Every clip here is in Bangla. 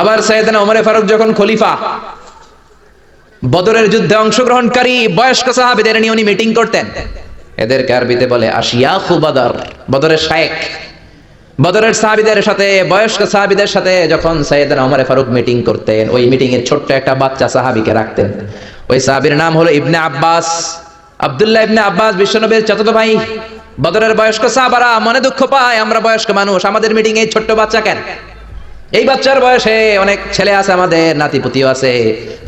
আবার সৈয়দনা ওমরে ফারুক যখন খলিফা, বদরের যুদ্ধে অংশগ্রহণকারী, বয়স্ক সাহাবিদের নিয়ে উনি মিটিং করতেন। এদেরকে আরবিতে বলে আশিয়া বদর, বদরের শায়েক। বদরের সাহাবিদের সাথে, বয়স্ক সাহাবিদের সাথে যখন সৈয়দনা ওমরে ফারুক মিটিং করতেন, ওই মিটিং এর ছোট্ট একটা বাচ্চা সাহাবিকে রাখতেন। ওই সাহাবীর নাম হলো ইবনে আব্বাস। আব্দুল্লাহ ইবনে আব্বাস বিশ্বনবীর চাচাতো ভাই, বদরের বয়স্ক সাহাবারা মনে দুঃখ পায়, আমরা বয়স্ক মানুষ, আমাদের মিটিং এই ছোট্ট বাচ্চা কেন? এই বাচ্চার বয়সে অনেক ছেলে আছে, আমাদের নাতিপুতিও আছে।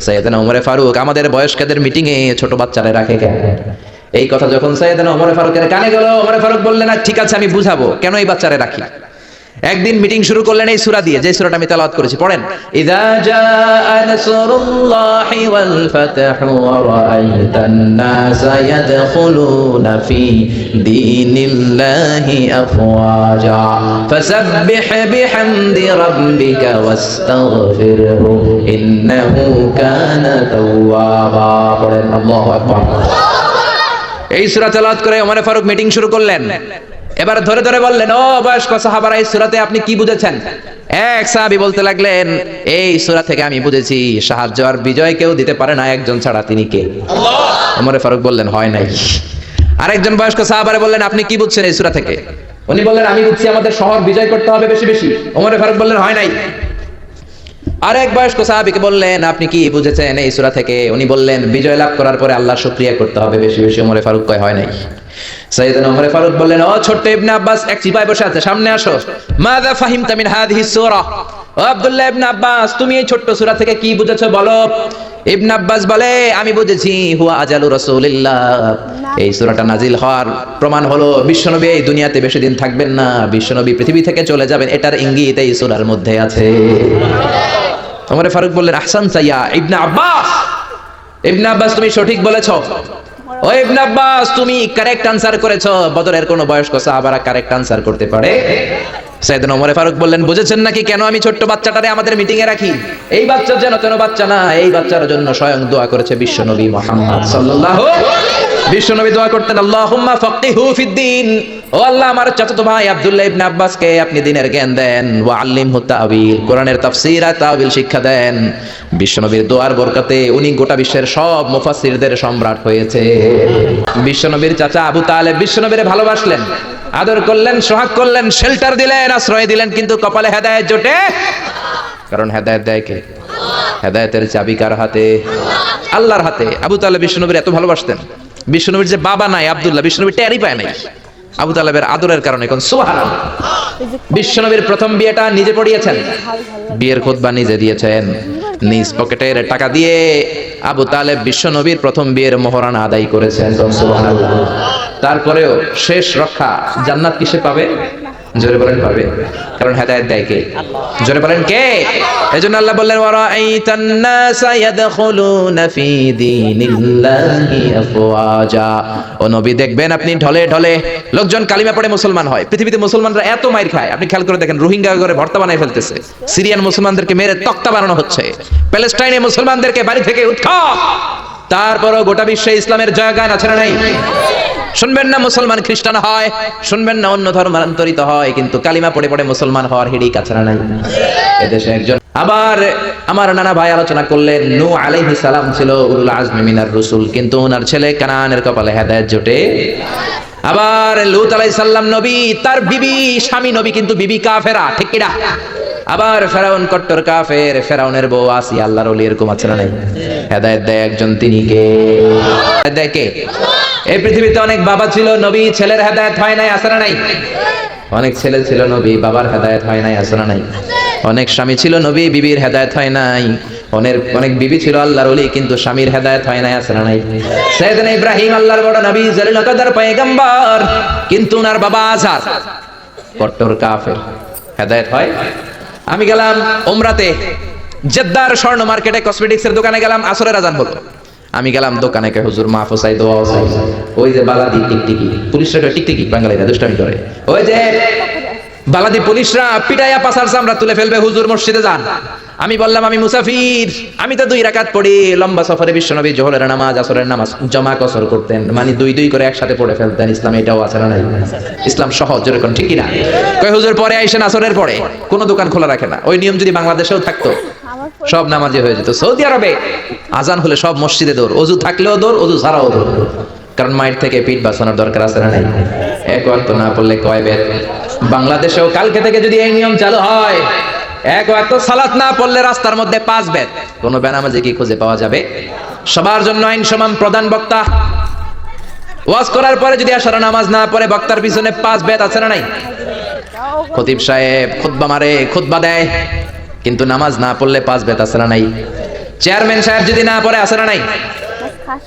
সৈয়দনা উমরে ফারুক, আমাদের বয়স্কদের মিটিং এ ছোট বাচ্চারা রাখে কেন? এই কথা যখন সৈয়দনা উমরে ফারুকের কানে গেল, উমরে ফারুক বললেন না ঠিক আছে, আমি বুঝাবো, কেন এই বাচ্চারা রাখি? একদিন মিটিং শুরু করলেন এই সূরা দিয়ে, যে সূরাটা আমি তেলাওয়াত করেছি, পড়েন। ইদা জাআ নাসরুল্লাহি ওয়াল ফাতহু ওয়া রাআইতান নাসা ইয়াদখুলুনা ফি দীনিল্লাহি আফওয়াজা। ফাসাব্বিহ বিহামদি রাব্বিকা ওয়াস্তাগফিরহু ইন্নাহু কানা তাওয়াবা। পড়েন, আল্লাহু আকবার। এই সুরা তেলাওয়াত করে ওমর ফারুক মিটিং শুরু করলেন। এবার ধরে ধরে বললেন ও বয়স্ক সাহাবারা এই সূরাতে আপনি কি বুঝেছেন? এক সাহাবী বলতে লাগলেন এই সুরা থেকে আমি বুঝেছি সাহায্য আর বিজয় কেউ দিতে পারে না একজন ছাড়া তিনি কে? ওমর ফারুক বললেন হয় নাই। আরেকজন বয়স্ক সাহাবারে বললেন আপনি কি বুঝছেন এই সুরা থেকে? উনি বললেন আমি বুঝছি আমাদের শহর বিজয় করতে হবে বেশি বেশি। ওমর ফারুক বললেন হয় নাই। আরেক বয়স্ক সাহাবীকে বললেন আপনি কি বুঝেছেন এই সূরা থেকে? উনি বললেন বিজয় লাভ করার পরে আল্লাহর শুকরিয়া করতে হবে। বেশি বেশি ওমরে ফারুক কয় হয় নাই? সাইয়েদনা ওমরে ফারুক বললেন ও ছোট্ট ইবনে আব্বাস এক চিপায় বসে আছে সামনে আসো। মাযা ফাহিমতা মিন হাদিহি সূরা? ও আব্দুল্লাহ ইবনে আব্বাস তুমি এই ছোট্ট সূরা থেকে কি বুঝেছ বলো? ইবনে আব্বাস বলে আমি বুঝেছি হুয়া আজালু রাসূলিল্লাহ। এই সূরাটা নাজিল হওয়ার প্রমাণ হলো বিশ্বনবী এই দুনিয়াতে বেশি দিন থাকবেন না বিশ্বনবী পৃথিবী থেকে চলে যাবেন এটার ইঙ্গিত এই সূরার মধ্যে আছে। ওমরে ফারুক বললেন, আহসান সাইয়া, ইবনা আব্বাস, ইবনে আব্বাস, তুমি সঠিক বলেছ। ও ইবনা আব্বাস, তুমি কারেক্ট আনসার করেছ। বদরের কোন বয়স্ক সাহাবারা কারেক্ট আনসার করতে পারে। সাইয়েদনা ওমরে ফারুক বললেন, বুঝেছেন নাকি কেন আমি ছোট্ট বাচ্চাটারে আমাদের মিটিং এ রাখি? এই বাচ্চা যেন তেন বাচ্চা না, এই বাচ্চার জন্য স্বয়ং দোয়া করেছে বিশ্বনবী মুহাম্মদ সাল্লাল্লাহু বিশ্বনবী দোয়া করতেন, আল্লাহুম্মা ফাক্কিহু ফিদ্দিন। ও আল্লাহ, আমার চাচাতো ভাই আব্দুল্লাহ ইবনে আব্বাসকে আপনি দিনের জ্ঞান দেন। ওয়া আল্লিমহু তাওয়িল কোরআনের তাফসীর আর তাওয়িল শিক্ষা দেন। বিশ্বনবীর দোয়ার বরকতে উনি গোটা বিশ্বের সব মুফাসসিরদের সম্রাট হয়েছে। বিশ্বনবীর চাচা আবু তালেব বিশ্বনবীরে ভালোবাসলেন, আদর করলেন, সোহাগ করলেন, শেল্টার দিলেন, আশ্রয় দিলেন, কিন্তু কপালে হেদায়েত জোটে। কারণ হেদায়েত দেয় কে? হেদায়েতের চাবি কার হাতে? আল্লাহর হাতে। আবু তালেব বিশ্বনবীর এত ভালোবাসতেন। বিশ্বনবীর যে বাবা নাই, আব্দুল্লাহ বিশ্বনবী টেরই পায় নাই। আবু তালেবের আদরের কারণে কোন সুবহানাল্লাহ। বিশ্বনবীর প্রথম বিয়েটা নিজে পড়িয়েছেন। বিয়ের খুতবা নিজে দিয়েছেন। নিজ পকেটের টাকা দিয়ে আবু তালেব বিশ্বনবীর প্রথম বিয়ের মোহরানা আদায় করেছেন। তারপরেও শেষ রক্ষা জান্নাত কিসে পাবে? জোরে বলেন পাবে কারণ হেদায়েত দেয় কে? জোরে বলেন কে? এজন্য আল্লাহ বললেন ওয়ারাআইতান নাসা ইয়াদখুলুনা ফি দীনিল্লাহি আফওয়াজা। ও নবী, দেখবেন আপনি ঢলে ঢলে লোকজন কালিমা পড়ে মুসলমান হয়। পৃথিবীতে মুসলমানরা এত মাইর খায়। আপনি খেয়াল করে দেখেন, রোহিঙ্গা করে ভর্তা বানায় ফেলতেছে। সিরিয়ান মুসলমানদেরকে মেরে তক্তা বানানো হচ্ছে। প্যালেস্টাইনে মুসলমানদেরকে বাড়ি থেকে উৎখাত। তারপরও গোটা বিশ্বে ইসলামের জয়গান আছে না নাই? শুনবেন না মুসলমান খ্রিস্টান হয়, শুনবেন না অন্য ধর্মান্তরিত হয়, কিন্তু কালিমা পড়ে পড়ে মুসলমান হওয়ার হিড়ি কাছে না নাই? এদেশে একজন আবার আমার নানা ভাই আলোচনা করলেন, নূ আলাইহিস সালাম ছিল উলুল আজমি মিনার রসুল, কিন্তু ওনার ছেলে কানানের কপালে হেদায়েত জোটে। আবার লুত আলাইহিস সালাম নবী, তার বিবি, স্বামী নবী কিন্তু বিবি কাফেরা, ঠিক কিনা? আবার ফেরাউন কট্টর কাফের, ফেরাউনের বউ আসি আল্লাহর ওলি এরকম আছে না নাই? হেদায়েত দেয় একজন, তিনি কে? দেয় কে? এই পৃথিবীতে অনেক বাবা ছিল, নবী, ছেলের হেদায়ত হয় নাই আসরা নাই? অনেক ছেলে ছিল, নবী, বাবার হেদায়ত হয় নাই আসরা নাই? অনেক স্বামী ছিল, নবী, বিবির হেদায়েত হয় নাই। অনেক অনেক বিবি ছিল, আল্লাহর ওলি, কিন্তু স্বামীর হেদায়ত হয় নাই আসরা নাই? সাইয়েদনা ইব্রাহিম, আল্লাহর বড় নবী, জলিল কদর পয়গম্বর, কিন্তু ওনার বাবা আজার কট্টর কাফের। হেদায়েত হয়? আমি গেলাম ওমরাতে জেদ্দার স্বর্ণ মার্কেটে কসমেটিক্সের দোকানে গেলাম, আসরের আজান হলো। আমি গেলাম দোকানে কে হুজুর মাহফুজ চাই দোয়া চাই ওই যে বালাদি টিকটিকি। পুলিশরা টিকটিকি বাঙালিরা দুষ্টামি করে। ওই যে বালাদি পুলিশরা পিটাইয়া পাসার চামড়া তুলে ফেলবে, হুজুর মসজিদে যান। আমি বললাম, আমি মুসাফির। আমি তো দুই রাকাত পড়ি। লম্বা সফরে বিশ্বনবী জোহরের নামাজ, আসরের নামাজ, জমা কসর করতেন। মানে দুই দুই করে একসাথে পড়ে ফেলতেন। ইসলাম এটাও আছে না নাই? ইসলাম সহজ, এরকম ঠিকই না কয়, হুজুর, পরে আইসেন আসরের পরে। কোনো দোকান খোলা রাখে না। ওই নিয়ম যদি বাংলাদেশেও থাকতো সব নামাজে হয়ে যেত। সৌদি আরবে আজান হলে সব মসজিদে দৌড়, অজু থাকলেও দৌড়, অজু ছাড়াও দৌড়। কারণ মায়ের থেকে পিঠ বাঁচানোর দরকার আছে না এক ওয়াক্ত না পড়লে কয় বেদ? বাংলাদেশেও কালকে থেকে যদি এই নিয়ম চালু হয়, এক ওয়াক্ত সালাত না পড়লে রাস্তার মধ্যে পাঁচ বেদ। কোনো বেনামাজি কি খুঁজে পাওয়া যাবে? সবার জন্য আইন সমান প্রধান বক্তা। ওয়াজ করার পরে যদি আসার নামাজ না পড়ে, বক্তার পিছনে পাঁচ বেদ আছে না নাই? খতিব সাহেব খুতবা মারে, খুতবা দেয়। কিন্তু নামাজ না পড়লে পাঁচ বেত না নাই? চেয়ারম্যান সাহেব যদি না পড়ে, আছে নাই?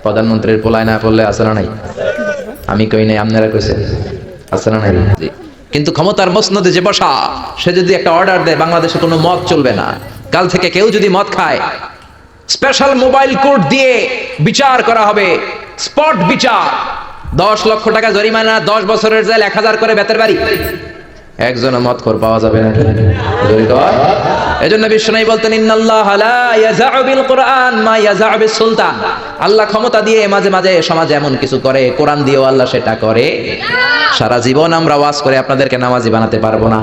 প্রধানমন্ত্রীর পোলায় না পড়লে আছে নাই? আমি কই নাই, আপনারা কইছেন, আছে নাই? কিন্তু ক্ষমতার মসনদে যে বসা, সে যদি একটা অর্ডার দেয়, বাংলাদেশে কোনো মদ চলবে না। কাল থেকে কেউ যদি মদ খায় স্পেশাল মোবাইল কোড দিয়ে বিচার করা হবে। স্পট বিচার। দশ লক্ষ টাকা জরিমানা, দশ বছরের জেল, এক হাজার করে বেতের বাড়ি। একজনও মত খোর পাওয়া যাবে না এজন্য বিষ্ণু বলতেন, ইন্নাল্লাহ লা ইয়াজাউ বিল মা ইয়াজাউ সুলতান। আল্লাহ ক্ষমতা দিয়ে মাঝে মাঝে সমাজে এমন কিছু করে, কোরআন দিয়েও আল্লাহ সেটা করে। সারা জীবন আমরা ওয়াজ করে আপনাদেরকে নামাজি বানাতে পারব না।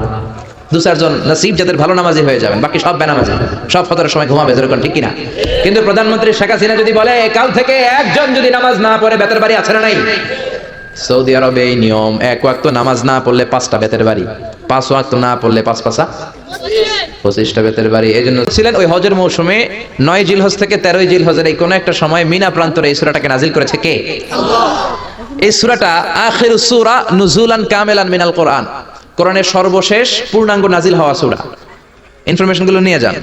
দু চারজন নসিব যাদের ভালো নামাজি হয়ে যাবেন, বাকি সব বেনামাজি। সব ফতরের সময় ঘুমাবে যেরকম ঠিক কিনা? কিন্তু প্রধানমন্ত্রী শেখ হাসিনা যদি বলে, কাল থেকে একজন যদি নামাজ না পড়ে বেতার বাড়ি আছে না নাই? সৌদি আরবে এই নিয়ম, এক ওয়াক্ত নামাজ না পড়লে পাঁচটা বেতের বাড়ি। পাঁচ ওয়াক্ত না পড়লে পাঁচ পাঁচা। পঁচিশটা বেতের বাড়ি। এই জন্য ছিলেন ওই হজের মৌসুমে নয় জিলহজ থেকে তেরোই জিলহজের এই কোনো একটা সময় মিনা প্রান্তরে এই সুরাটাকে নাজিল করেছে কে? এই সুরাটা আখির সুরা নুজুলান কামেলান মিনাল কোরআন। কোরআনের সর্বশেষ পূর্ণাঙ্গ নাজিল হওয়া সুরা। ইনফরমেশনগুলো নিয়ে যান।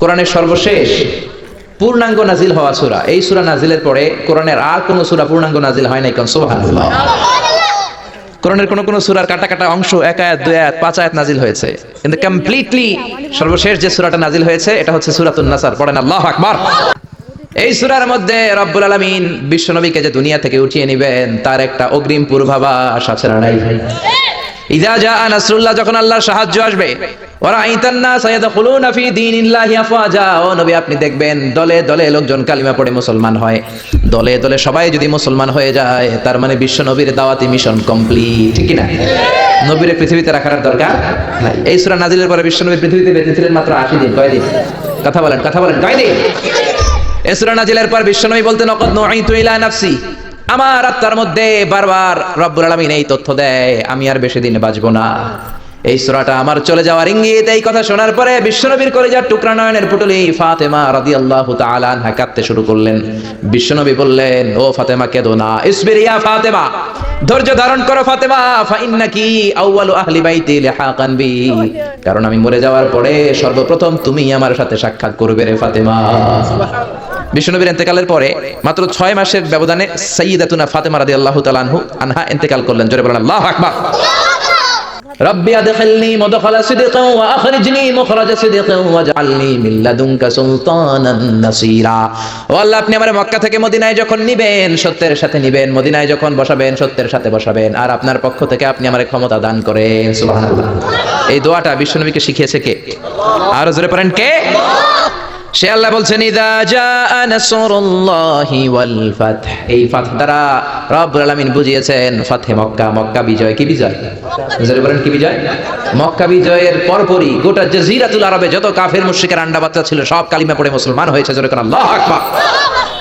কোরআনের সর্বশেষ পূর্ণাঙ্গ নাজিল হওয়া সুরা। এই সুরা নাজিলের পরে কোরআনের আর কোন সুরা পূর্ণাঙ্গ নাজিল হয় নাই কোরআনের কোন কোন সুরার কাটা কাটা অংশ এক আয়াত, দুই আয়াত, পাঁচ আয়াত নাজিল হয়েছে। কিন্তু কমপ্লিটলি সর্বশেষ যে সুরাটা নাজিল হয়েছে, এটা হচ্ছে সূরাতুন নাসার। পড়েন আল্লাহু আকবার। এই সুরার মধ্যে রব্বুল আলামিন বিশ্বনবীকে যে দুনিয়া থেকে উঠিয়ে নেবেন, তার একটা অগ্রিম পূর্বাভাস আছে না নাই ইদা জা নাসরুল্লাহ, যখন আল্লাহর সাহায্য আসবে ওরা আইতান্না সায়াদখুলুনা ফি দীনিল্লাহি আফওয়াজা। ও নবী, আপনি দেখবেন দলে দলে লোকজন কালিমা পড়ে মুসলমান হয়। দলে দলে সবাই যদি মুসলমান হয়ে যায়, তার মানে বিশ্ব নবীর দাওয়াতি মিশন কমপ্লিট, ঠিক না নবীর পৃথিবীতে রাখার দরকার নাই। এই সূরা নাজিলের পরে বিশ্ব নবী পৃথিবীতে বেঁচে ছিলেন মাত্র 80 দিন। কয় দিন? কথা বলেন কথা বলেন, কয় দিন? এই সূরা নাজিলের পর বিশ্ব নবী বলতেন অকদ নুইতু ইলা নাফসি। আমার আত্মার মধ্যে বারবার রব্বুল আলামিন এই তথ্য দেয়, আমি আর বেশি দিন বাঁচবো না। এই সূরাটা আমার চলে যাওয়ার ইঙ্গিত, এই কথা শোনার পরে বিশ্বনবীর কলেজার টুকরা নয়নের পুটুলি ফাতেমা রাদিয়াল্লাহু আল্লাহ আনহা কাঁদতে শুরু করলেন। বিশ্বনবী বললেন, ও ফাতেমা, কেঁদো না। ইসবির ইয়া ফাতেমা, ধৈর্য ধারণ করো ফাতেমা ফা ইন্নাকি আউয়ালু আহলি বাইতি লিহাকান বি। কারণ আমি মরে যাওয়ার পরে সর্বপ্রথম তুমি আমার সাথে সাক্ষাৎ করবে রে ফাতেমা। বিশ্বনবীর ইন্তেকালের পরে মাত্র ছয় মাসের ব্যবধানে সৈয়দাতুনা ফাতেমা রাদিয়াল্লাহু তাআলা আনহু আনহা ইন্তেকাল করলেন জোরে বলেন আল্লাহু আকবার ربي أدخلني مدخل صدق وأخرجني مخرج صدق واجعلني من لدنك سلطانا نصيرا ও আল্লাহ আপনি আমার মক্কা থেকে মদিনায় যখন নিবেন সত্যের সাথে নিবেন মদিনায় যখন বসাবেন সত্যের সাথে বসাবেন আর আপনার পক্ষ থেকে আপনি আমার ক্ষমতা দান করেন সুবহানাল্লাহ এই দোয়াটা বিশ্বনবীকে শিখিয়েছে কে আর জোরে পড়েন কে সে আল্লাহ বলছেন এই দ্বারা বুঝিয়েছেন, ফাতহে মক্কা মক্কা বিজয় কি বিজয়? বলেন, কি বিজয়? মক্কা বিজয়ের পরপরই গোটা জাজিরাতুল আরবে যত কাফের, মুশরিকের আন্ডা বাচ্চা ছিল, সব কালিমা পড়ে মুসলমান হয়েছে, জোরে আকবার।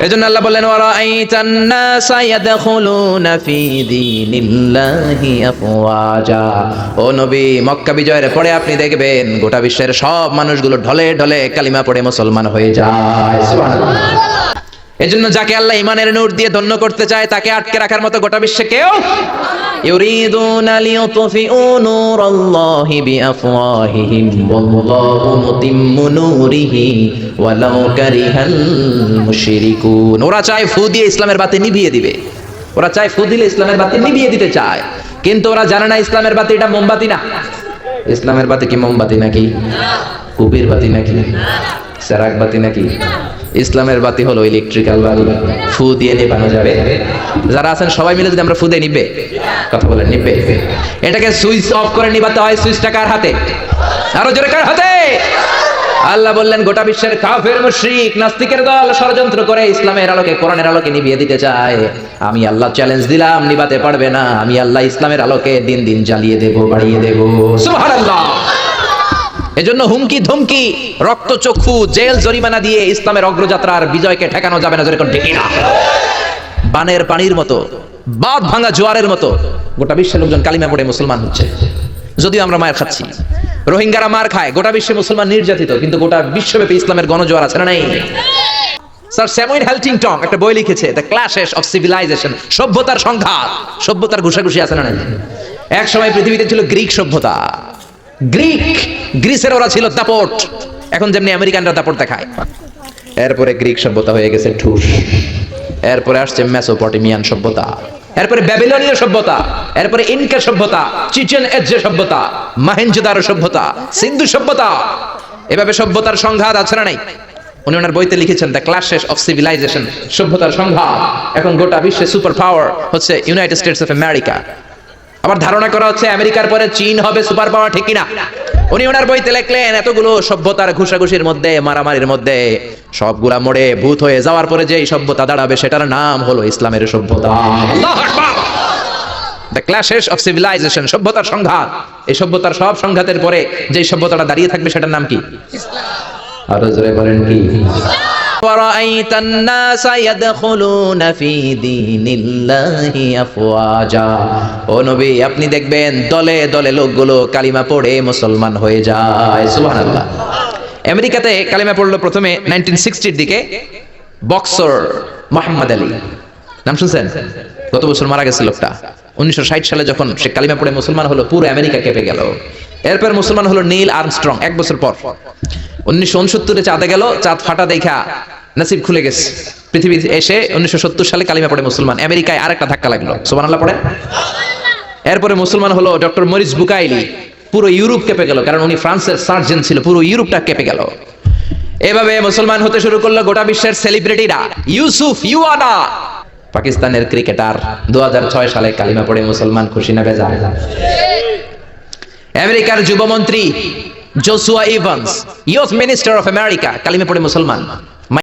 এজন্য আল্লাহ বললেন ওয়া রাআইতান নাসা ইয়াদখুলুনা ফি দীনিল্লাহি আফওয়াজা। ও নবী, মক্কা বিজয়ের পরে আপনি দেখবেন গোটা বিশ্বের সব মানুষগুলো ঢলে ঢলে কালিমা পড়ে মুসলমান হয়ে যায়। সুবহানাল্লাহ। এজন্য যাকে আল্লাহ ইমানের নূর দিয়ে ধন্য করতে চায়, তাকে আটকে রাখার মতো গোটা বিশ্বে কেউ ওরা চায় ফু দিয়ে ইসলামের বাতি নিভিয়ে দিবে। ওরা চায় ফু দিলে ইসলামের বাতি নিভিয়ে দিতে চায়। কিন্তু ওরা জানে না ইসলামের বাতি এটা মোমবাতি না। ইসলামের বাতি কি মোমবাতি নাকি? কুবির বাতি নাকি? সারাক বাতি নাকি? ইসলামের বাতি হলো ইলেকট্রিক্যাল বাতি। ফু দিয়ে নিবানো যাবে। যারা আছেন, সবাই মিলে যদি আমরা ফু দিয়ে নিবে, কথা বলেন, নিবে। এটাকে সুইচ অফ করে নিবাতে হয়, সুইচটা কার হাতে? আরও জোরে, কার হাতে? আল্লাহ বললেন, গোটা বিশ্বের কাফের, মুশরিক, নাস্তিকের দল ষড়যন্ত্র করে ইসলামের আলোকে, কোরআনের আলোকে নিভিয়ে দিতে চায়। আমি আল্লাহ চ্যালেঞ্জ দিলাম, নিবাতে পারবে না। আমি আল্লাহ ইসলামের আলোকে দিন দিন জ্বালিয়ে দেব, বাড়িয়ে দেব। সুবহানাল্লাহ। এজন্য হুমকি ধমকি রক্তচক্ষু জেল জরিমানা দিয়ে ইসলামের অগ্রযাত্রার বিজয়কে ঠেকানো যাবে না, যেরকম না বানের পানির মতো বাদ ভাঙা জোয়ারের মতো, গোটা বিশ্বের লোকজন কালিমা পড়ে মুসলমান হচ্ছে। যদিও আমরা মায়ের খাচ্ছি। রোহিঙ্গারা মার খায়, গোটা বিশ্বে মুসলমান নির্যাতিত, কিন্তু গোটা বিশ্বব্যাপী ইসলামের গণজোয়ার আছে না নাই? স্যার, স্যামুয়েল হেলটিংটন একটা বই লিখেছে, দ্য ক্লাশেস অফ সিভিলাইজেশন সভ্যতার সংঘাত। সভ্যতার ঘুষাঘুষি আছে না নাই? এক সময় পৃথিবীতে ছিল গ্রিক সভ্যতা। গ্রিক গ্রিসের ওরা ছিল দাপট। এখন যেমনি আমেরিকানরা দাপট দেখায়। এরপরে গ্রিক সভ্যতা হয়ে গেছে ঠুস। এরপরে আসছে মেসোপটেমিয়ান সভ্যতা। এরপরে ব্যাবিলনীয় সভ্যতা। এরপরে ইনকা সভ্যতা চিচেন এজে সভ্যতা মাহেঞ্জোদারো সভ্যতা, সিন্ধু সভ্যতা। এভাবে সভ্যতার সংঘাত আছে না নাই? উনি ওনার বইতে লিখেছেন দ্য ক্লাশেস অফ সিভিলাইজেশন সভ্যতার সংঘাত। এখন গোটা বিশ্বে সুপার পাওয়ার হচ্ছে ইউনাইটেড স্টেটস অফ আমেরিকা। আবার ধারণা করা হচ্ছে আমেরিকার পরে চীন হবে সুপার পাওয়ার, ঠিক কিনা? উনি ওনার বইতে লেখলেন এতগুলো সভ্যতার ঘুষাঘুষির মধ্যে মারামারির মধ্যে সবগুলা মোড়ে ভূত হয়ে যাওয়ার পরে যে সভ্যতা দাঁড়াবে সেটার নাম হলো ইসলামের সভ্যতা। দ্য ক্লাশেস অফ সিভিলাইজেশন সভ্যতার সংঘাত। এই সভ্যতার সব সংঘাতের পরে যে সভ্যতাটা দাঁড়িয়ে থাকবে সেটার নাম কি? আরও জোরে বলেন কি? ورأيت الناس يدخلون في دين الله أفواجا ও নবী আপনি দেখবেন দলে দলে লোকগুলো কালিমা পড়ে মুসলমান হয়ে যায় সুবহানাল্লাহ আমেরিকাতে কালিমা পড়লো প্রথমে 1960 এর দিকে বক্সর মোহাম্মদ আলী নাম শুনছেন গত বছর মারা গেছে লোকটা উনিশশো ষাট সালে যখন সে কালিমা পড়ে মুসলমান হলো পুরো আমেরিকা কেঁপে গেল এরপর মুসলমান হলো নীল আর্মস্ট্রং, এক বছর পর। উনিশশো উনসত্তরে চাঁদে গেল, চাঁদ ফাটা দেখা নাসিব খুলে গেছে। পৃথিবী এসে উনিশশো সত্তর সালে কালিমা পড়ে মুসলমান। আমেরিকায় আরেকটা ধাক্কা লাগল। সোমান আল্লাহ পড়ে এরপরে মুসলমান হলো ডক্টর মরিস বুকাইলি। পুরো ইউরোপ কেঁপে গেল, কারণ উনি ফ্রান্সের সার্জন ছিল। পুরো ইউরোপটা কেঁপে গেল। এভাবে মুসলমান হতে শুরু করল গোটা বিশ্বের সেলিব্রিটিরা। ইউসুফ ইউয়ানা পাকিস্তানের ক্রিকেটার। দু হাজার ছয় সালে কালিমা পড়ে মুসলমান খুশি না বেজা আমেরিকার যুবমন্ত্রী Joshua Evans youth minister of America কালিমে পড়ে মুসলমান।